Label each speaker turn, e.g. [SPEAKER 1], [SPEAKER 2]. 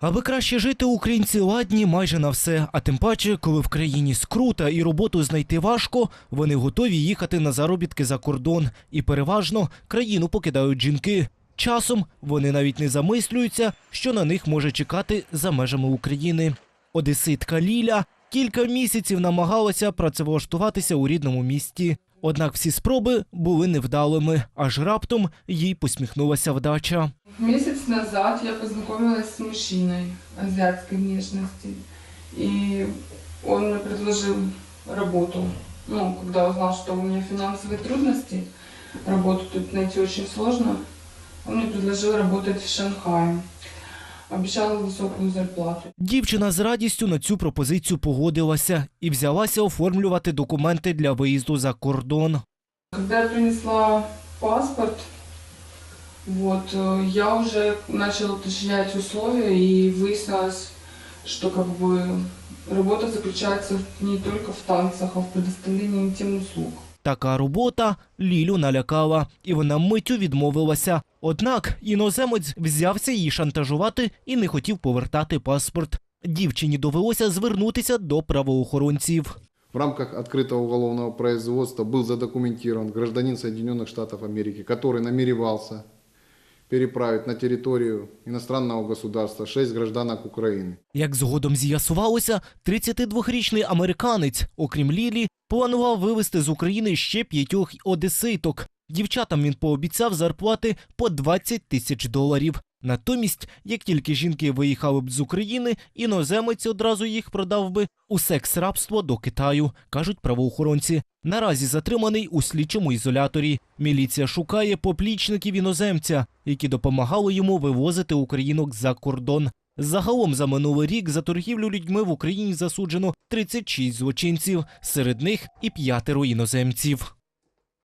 [SPEAKER 1] Аби краще жити, українці ладні майже на все. А тим паче, коли в країні скрута і роботу знайти важко, вони готові їхати на заробітки за кордон. І переважно країну покидають жінки. Часом вони навіть не замислюються, що на них може чекати за межами України. Одеситка Ліля кілька місяців намагалася працевлаштуватися у рідному місті. Однак всі спроби були невдалими, аж раптом їй посміхнулася вдача.
[SPEAKER 2] Месяц назад я познакомилась с мужчиной азиатской внешности. И он мне предложил работу. Ну, когда узнал, что у меня финансовые трудности, работу тут найти очень сложно, он мне предложил работать в Шанхае. Обещал высокую зарплату.
[SPEAKER 1] Дівчина з радістю на цю пропозицію погодилася і взялася оформлювати документи для виїзду за кордон.
[SPEAKER 2] Когда я принесла паспорт, вот, э, я уже начала уточнять условия и выяснилось, что как бы работа заключается не только в танцах, а в предоставлении интим услуг.
[SPEAKER 1] Така робота Лілю налякала, і вона миттю відмовилася. Однак іноземець взявся її шантажувати і не хотів повертати паспорт. Дівчині довелося звернутися до правоохоронців.
[SPEAKER 3] В рамках открытого уголовного производства был задокументирован гражданин Соединенных Штатов Америки, который намеревался переправить на територію іностранного государства шість гражданок України.
[SPEAKER 1] Як згодом з'ясувалося, 32-річний американець, окрім Лілі, планував вивезти з України ще п'ятьох одеситок. Дівчатам він пообіцяв зарплати по 20 тисяч доларів. Натомість, як тільки жінки виїхали б з України, іноземець одразу їх продав би у секс-рабство до Китаю, кажуть правоохоронці. Наразі затриманий у слідчому ізоляторі. Міліція шукає поплічників іноземця, які допомагали йому вивозити українок за кордон. Загалом за минулий рік за торгівлю людьми в Україні засуджено 36 злочинців, серед них і п'ятеро іноземців.